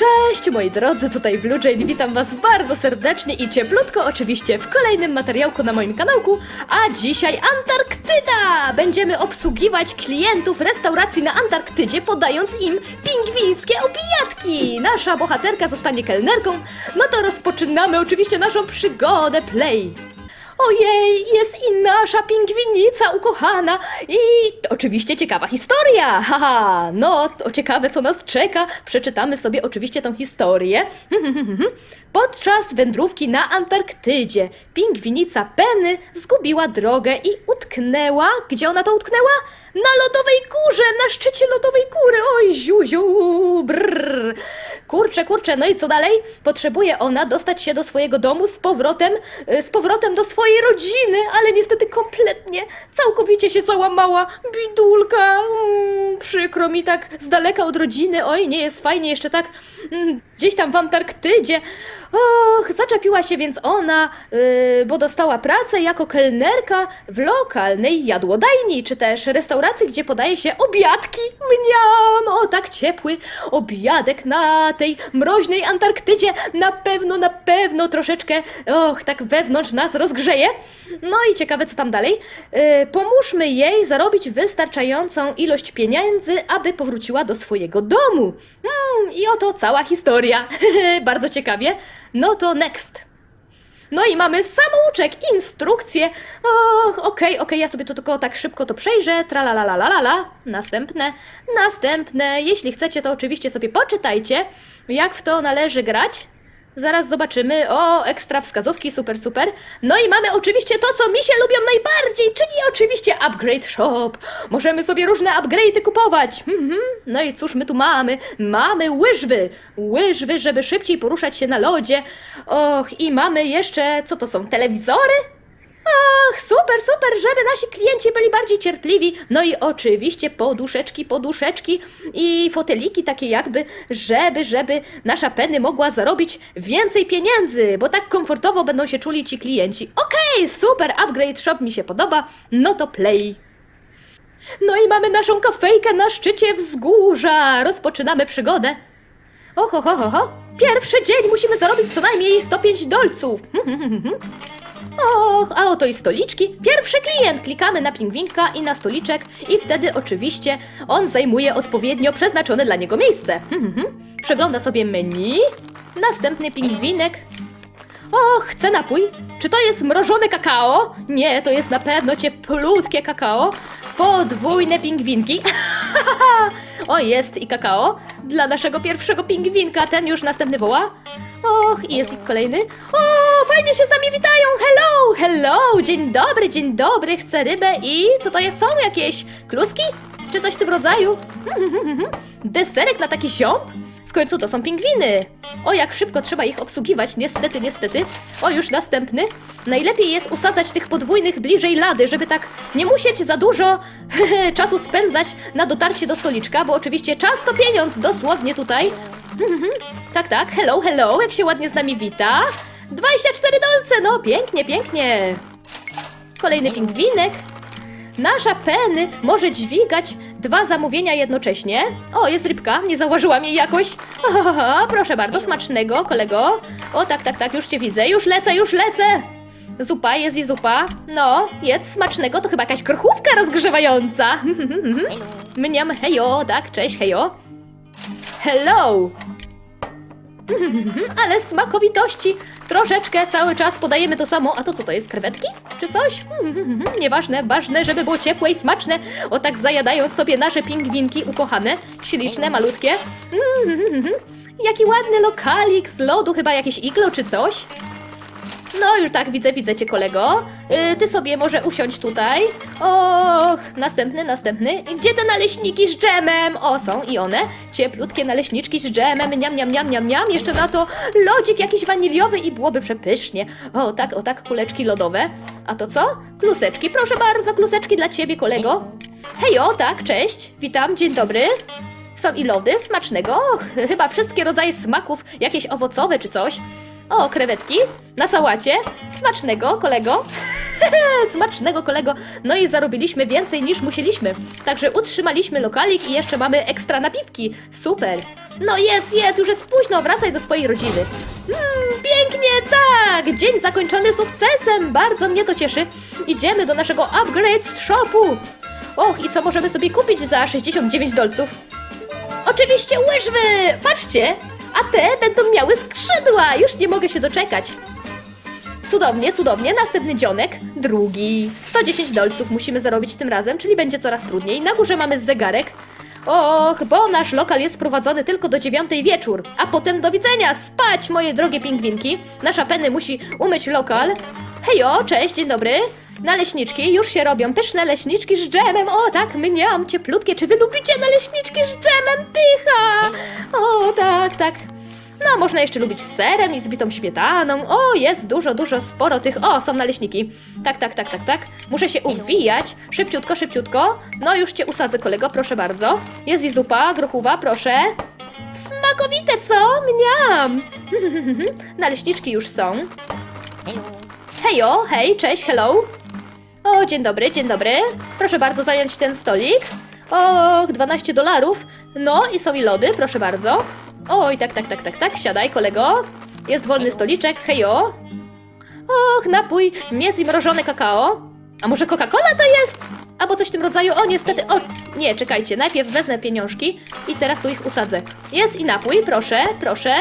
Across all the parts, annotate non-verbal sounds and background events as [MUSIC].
Cześć moi drodzy, tutaj Blue Jane, witam was bardzo serdecznie i cieplutko oczywiście w kolejnym materiałku na moim kanałku, a dzisiaj Antarktyda! Będziemy obsługiwać klientów restauracji na Antarktydzie, podając im pingwińskie opijatki! Nasza bohaterka zostanie kelnerką, no to rozpoczynamy oczywiście naszą przygodę Play! Ojej, jest i nasza pingwinica ukochana i oczywiście ciekawa historia. Haha, no to ciekawe co nas czeka. Przeczytamy sobie oczywiście tą historię. [LAUGHS] Podczas wędrówki na Antarktydzie pingwinica Penny zgubiła drogę i utknęła. Gdzie ona to utknęła? Na lodowej górze, na szczycie lodowej góry. Oj, ziuziu, brrr. Kurczę, kurczę, no i co dalej? Potrzebuje ona dostać się do swojego domu z powrotem, y, z powrotem do swojej rodziny, ale niestety kompletnie, całkowicie się załamała. Bidulka, mm, przykro mi tak z daleka od rodziny, oj, nie jest fajnie, jeszcze tak mm, gdzieś tam w Antarktydzie. Och, zaczepiła się więc ona, yy, bo dostała pracę jako kelnerka w lokalnej jadłodajni, czy też restauracji, gdzie podaje się obiadki. Mniam! O, tak ciepły obiadek na tej mroźnej Antarktydzie. Na pewno, na pewno troszeczkę, och, tak wewnątrz nas rozgrzeje. No i ciekawe, co tam dalej. Yy, pomóżmy jej zarobić wystarczającą ilość pieniędzy, aby powróciła do swojego domu. Mm, I oto cała historia. [LAUGHS] Bardzo ciekawie. No to next. No i mamy samouczek, instrukcje. Och, okej, okej, ja sobie to tylko tak szybko to przejrzę. Tralalalalala. Następne, następne. Jeśli chcecie, to oczywiście sobie poczytajcie, jak w to należy grać. Zaraz zobaczymy. O, ekstra wskazówki, super, super. No i mamy oczywiście to, co mi się lubią najbardziej, czyli oczywiście Upgrade Shop. Możemy sobie różne upgrade'y kupować. Mhm. No i cóż my tu mamy? Mamy łyżwy. Łyżwy, żeby szybciej poruszać się na lodzie. Och, i mamy jeszcze, co to są, telewizory? Ach, super, super, żeby nasi klienci byli bardziej cierpliwi. No i oczywiście poduszeczki, poduszeczki i foteliki takie jakby, żeby, żeby nasza Penny mogła zarobić więcej pieniędzy, bo tak komfortowo będą się czuli ci klienci. Okej, super, upgrade shop mi się podoba, no to play. No i mamy naszą kafejkę na szczycie wzgórza. Rozpoczynamy przygodę. Oho, ho, ho, ho. Pierwszy dzień musimy zarobić co najmniej 105 dolców. Och, a oto i stoliczki. Pierwszy klient. Klikamy na pingwinka i na stoliczek i wtedy oczywiście on zajmuje odpowiednio przeznaczone dla niego miejsce. Hmm, hmm, hmm. Przegląda sobie menu. Następny pingwinek. Och, chce napój. Czy to jest mrożone kakao? Nie, to jest na pewno cieplutkie kakao. Podwójne pingwinki. [LAUGHS] o, jest i kakao. Dla naszego pierwszego pingwinka. Ten już następny woła. Och, i jest i kolejny. O, fajnie się z nami witają. Hello, hello. Dzień dobry, dzień dobry. Chcę rybę i co to jest? Są jakieś kluski? Czy coś w tym rodzaju? [LAUGHS] Deserek na taki ziąb? W końcu to są pingwiny. O, jak szybko trzeba ich obsługiwać, niestety, niestety. O, już następny. Najlepiej jest usadzać tych podwójnych bliżej lady, żeby tak nie musieć za dużo [LAUGHS] czasu spędzać na dotarcie do stoliczka, bo oczywiście czas to pieniądz, dosłownie tutaj. [LAUGHS] tak, tak, hello, hello, jak się ładnie z nami wita. 24 dolce, no pięknie, pięknie. Kolejny pingwinek. Nasza Penny może dźwigać dwa zamówienia jednocześnie. O, jest rybka, nie zauważyłam jej jakoś. [LAUGHS] Ohoho, proszę bardzo, smacznego, kolego. O, tak, tak, tak, już cię widzę, już lecę, już lecę. Zupa, jest i zupa. No, jedz smacznego, to chyba jakaś krochówka rozgrzewająca. [LAUGHS] Mniam, hejo, tak, cześć, hejo. Hello! [LAUGHS] Ale smakowitości! Troszeczkę cały czas podajemy to samo. A to co to jest? Krewetki? Czy coś? Nieważne, ważne, żeby było ciepłe i smaczne. O tak zajadają sobie nasze pingwinki ukochane, śliczne, malutkie. Jaki ładny lokalik z lodu, chyba jakieś iglo czy coś. No już tak, widzę, widzę cię kolego. Yy, ty sobie może usiądź tutaj. Och, następny, następny. Gdzie te naleśniki z dżemem? O, są i one. Cieplutkie naleśniczki z dżemem, niam, niam, niam, niam, niam. Jeszcze na to lodzik jakiś waniliowy i byłoby przepysznie. O, tak, o tak, kuleczki lodowe. A to co? Kluseczki, proszę bardzo, kluseczki dla ciebie, kolego. Hejo, tak, cześć, witam, dzień dobry. Są i lody, smacznego. Och, chyba wszystkie rodzaje smaków, jakieś owocowe czy coś. O, krewetki na sałacie. Smacznego, kolego. [LAUGHS] Smacznego kolego. No i zarobiliśmy więcej niż musieliśmy. Także utrzymaliśmy lokalik i jeszcze mamy ekstra napiwki. Super. No jest, jest, już jest późno, wracaj do swojej rodziny. Mm, pięknie, tak! Dzień zakończony sukcesem, bardzo mnie to cieszy. Idziemy do naszego upgrade shopu. Och, i co możemy sobie kupić za 69 dolców? Oczywiście łyżwy! Patrzcie! A te będą miały skrzydła! Już nie mogę się doczekać. Cudownie, cudownie. Następny dzionek. Drugi. 110 dolców musimy zarobić tym razem, czyli będzie coraz trudniej. Na górze mamy zegarek. Och, bo nasz lokal jest prowadzony tylko do dziewiątej wieczór. A potem do widzenia. Spać, moje drogie pingwinki. Nasza Penny musi umyć lokal. Hejo, cześć, dzień dobry. Naleśniczki już się robią. Pyszne leśniczki z dżemem. O, tak, mniam, cieplutkie. Czy wy lubicie naleśniczki z dżemem? Pycha! O, tak, tak. No, można jeszcze lubić serem i z bitą śmietaną. O, jest dużo, dużo, sporo tych. O, są naleśniki. Tak, tak, tak, tak, tak. Muszę się uwijać. Szybciutko, szybciutko. No, już cię usadzę, kolego, proszę bardzo. Jest i zupa, grochuwa, proszę. Smakowite, co? Mniam! [LAUGHS] Naleśniczki już są. Hejo, hej, cześć, hello. O, dzień dobry, dzień dobry. Proszę bardzo zająć ten stolik. O, 12 dolarów. No i są i lody, proszę bardzo. Oj, tak, tak, tak, tak, tak, siadaj, kolego. Jest wolny stoliczek, hejo. Och, napój, mięs i mrożone kakao. A może Coca-Cola to jest? Albo coś w tym rodzaju. O, niestety, o, nie, czekajcie, najpierw wezmę pieniążki i teraz tu ich usadzę. Jest i napój, proszę, proszę.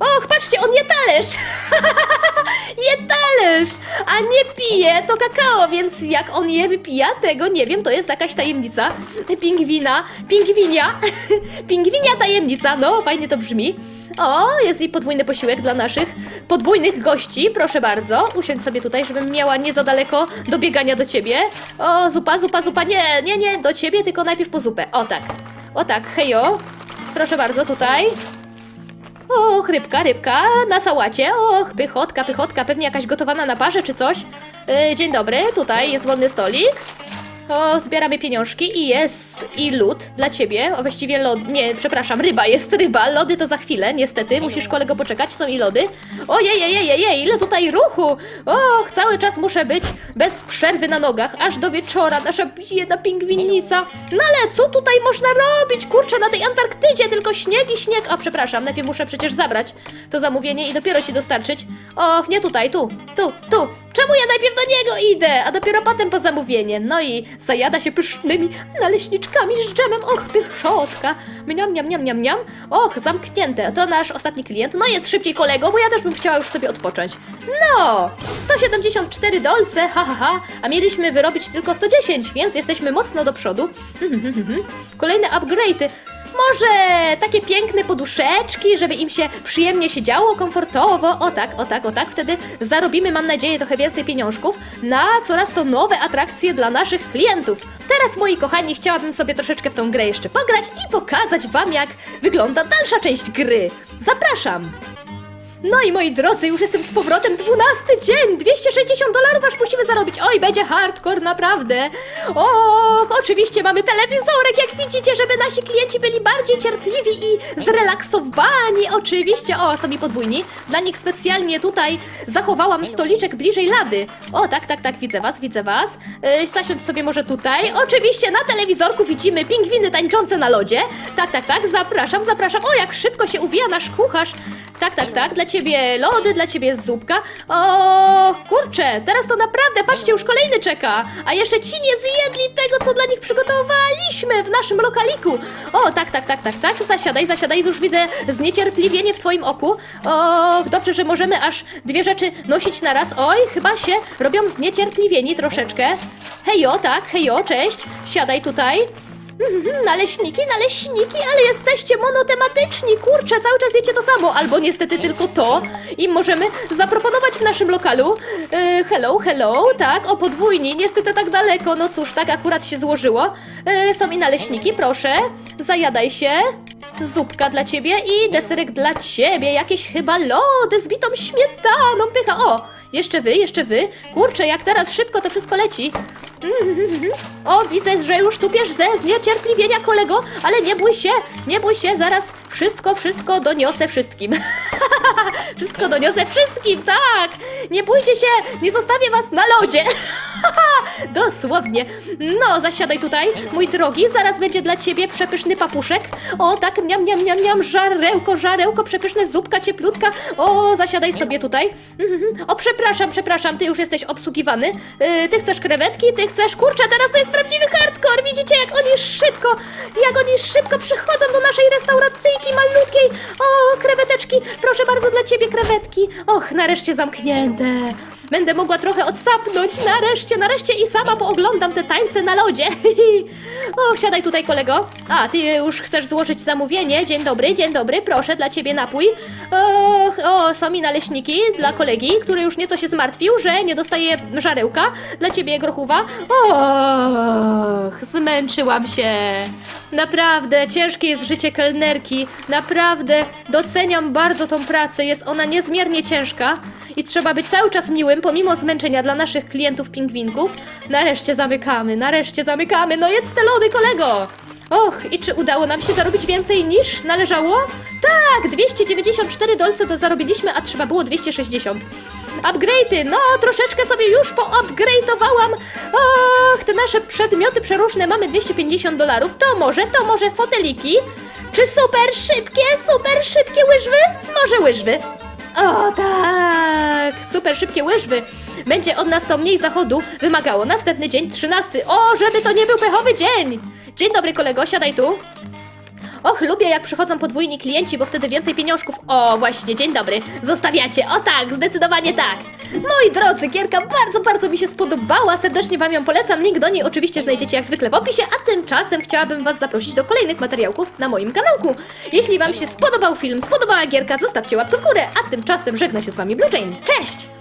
Och, patrzcie, on je talerz! [LAUGHS] je talerz, a nie pije to kakao, więc jak on je wypija, tego nie wiem, to jest jakaś tajemnica. Pingwina, pingwinia, [LAUGHS] pingwinia tajemnica, no fajnie to brzmi. O, jest i podwójny posiłek dla naszych podwójnych gości, proszę bardzo. Usiądź sobie tutaj, żebym miała nie za daleko do biegania do ciebie. O, zupa, zupa, zupa, nie, nie, nie, do ciebie, tylko najpierw po zupę. O tak, o tak, hejo. Proszę bardzo, tutaj. Och, rybka, rybka na sałacie. Och, pychotka, pychotka, pewnie jakaś gotowana na parze czy coś. Yy, dzień dobry, tutaj jest wolny stolik. O, zbieramy pieniążki i jest i lód dla ciebie. O, właściwie lod. Nie, przepraszam, ryba jest ryba. Lody to za chwilę, niestety. Musisz kolego poczekać, są i lody. Ojej, ojej, ojej, ile tutaj ruchu! Och, cały czas muszę być bez przerwy na nogach, aż do wieczora. Nasza biedna pingwinnica. No ale co tutaj można robić? Kurczę, na tej Antarktydzie tylko śnieg i śnieg. A przepraszam, najpierw muszę przecież zabrać to zamówienie i dopiero ci dostarczyć. Och, nie tutaj, tu, tu, tu. Czemu ja najpierw do niego idę, a dopiero potem po zamówienie? No i zajada się pysznymi naleśniczkami z dżemem. Och, pychotka. Mniam, mniam, mniam, mniam, mniam. Och, zamknięte. To nasz ostatni klient. No jest szybciej kolego, bo ja też bym chciała już sobie odpocząć. No! 174 dolce, ha, ha, ha. A mieliśmy wyrobić tylko 110, więc jesteśmy mocno do przodu. Kolejne upgrade'y. Może takie piękne poduszeczki, żeby im się przyjemnie siedziało, komfortowo. O tak, o tak, o tak. Wtedy zarobimy, mam nadzieję, trochę więcej pieniążków na coraz to nowe atrakcje dla naszych klientów. Teraz, moi kochani, chciałabym sobie troszeczkę w tą grę jeszcze pograć i pokazać wam, jak wygląda dalsza część gry. Zapraszam! No i moi drodzy, już jestem z powrotem, 12 dzień, 260 dolarów aż musimy zarobić. Oj, będzie hardcore, naprawdę. Och, oczywiście mamy telewizorek, jak widzicie, żeby nasi klienci byli bardziej cierpliwi i zrelaksowani. Oczywiście, o, są i podwójni. Dla nich specjalnie tutaj zachowałam stoliczek bliżej lady. O, tak, tak, tak, widzę was, widzę was. Yy, zasiądź sobie może tutaj. Oczywiście na telewizorku widzimy pingwiny tańczące na lodzie. Tak, tak, tak, zapraszam, zapraszam. O, jak szybko się uwija nasz kucharz. Tak, tak, tak, dla ciebie lody, dla ciebie jest zupka. O, kurczę, teraz to naprawdę, patrzcie, już kolejny czeka. A jeszcze ci nie zjedli tego, co dla nich przygotowaliśmy w naszym lokaliku. O, tak, tak, tak, tak, tak, zasiadaj, zasiadaj, już widzę zniecierpliwienie w twoim oku. O, dobrze, że możemy aż dwie rzeczy nosić na raz. Oj, chyba się robią zniecierpliwieni troszeczkę. Hejo, tak, hejo, cześć, siadaj tutaj. Mhm, Naleśniki, naleśniki, ale jesteście monotematyczni, kurczę, cały czas jecie to samo, albo niestety tylko to i możemy zaproponować w naszym lokalu. E, hello, hello, tak, o podwójni, niestety tak daleko, no cóż, tak akurat się złożyło. E, są i naleśniki, proszę, zajadaj się. Zupka dla ciebie i deserek dla ciebie, jakieś chyba lody z bitą śmietaną, pycha, o! Jeszcze wy, jeszcze wy. Kurczę, jak teraz szybko to wszystko leci. O, widzę, że już tupiesz ze zniecierpliwienia, kolego, ale nie bój się, nie bój się, zaraz wszystko, wszystko doniosę wszystkim. [LAUGHS] Wszystko doniosę wszystkim, tak! Nie bójcie się, nie zostawię was na lodzie! [LAUGHS] Dosłownie. No, zasiadaj tutaj, mój drogi, zaraz będzie dla ciebie przepyszny papuszek. O, tak, miam, miam, miam, miam, żarełko, żarełko, przepyszne, zupka cieplutka. O, zasiadaj sobie tutaj. Mhm. O, przepraszam, przepraszam, ty już jesteś obsługiwany. Yy, ty chcesz krewetki, ty chcesz... Kurczę, teraz to jest prawdziwy hardcore, widzicie, jak oni szybko, jak oni szybko przychodzą do naszej restauracyjki malutkiej. O, kreweteczki, proszę bardzo dla ciebie krewetki. Och, nareszcie zamknięte. Będę mogła trochę odsapnąć. Nareszcie, nareszcie i sama pooglądam te tańce na lodzie. [LAUGHS] o, siadaj tutaj, kolego. A, ty już chcesz złożyć zamówienie. Dzień dobry, dzień dobry. Proszę, dla ciebie napój. Och, o, są mi naleśniki dla kolegi, który już nieco się zmartwił, że nie dostaje żarełka. Dla ciebie grochuwa. Och, zmęczyłam się. Naprawdę, ciężkie jest życie kelnerki. Naprawdę doceniam bardzo tą pracę. Jest ona niezmiernie ciężka i trzeba być cały czas miłym, pomimo zmęczenia dla naszych klientów pingwinków. Nareszcie zamykamy, nareszcie zamykamy. No jedz te lody, kolego! Och, i czy udało nam się zarobić więcej niż należało? Tak, 294 dolce to zarobiliśmy, a trzeba było 260. Upgrade'y, no troszeczkę sobie już poupgrade'owałam. Och, te nasze przedmioty przeróżne mamy 250 dolarów. To może, to może foteliki? Czy super szybkie, super szybkie łyżwy? Może łyżwy. O tak, super szybkie łyżwy. Będzie od nas to mniej zachodu wymagało. Następny dzień, 13. O, żeby to nie był pechowy dzień. Dzień dobry kolego, siadaj tu. Och, lubię jak przychodzą podwójni klienci, bo wtedy więcej pieniążków. O, właśnie, dzień dobry. Zostawiacie. O tak, zdecydowanie tak. Moi drodzy, gierka bardzo, bardzo mi się spodobała. Serdecznie Wam ją polecam. Link do niej oczywiście znajdziecie jak zwykle w opisie, a tymczasem chciałabym Was zaprosić do kolejnych materiałków na moim kanałku. Jeśli Wam się spodobał film, spodobała gierka, zostawcie łapkę w górę, a tymczasem żegna się z Wami Blue Jane. Cześć!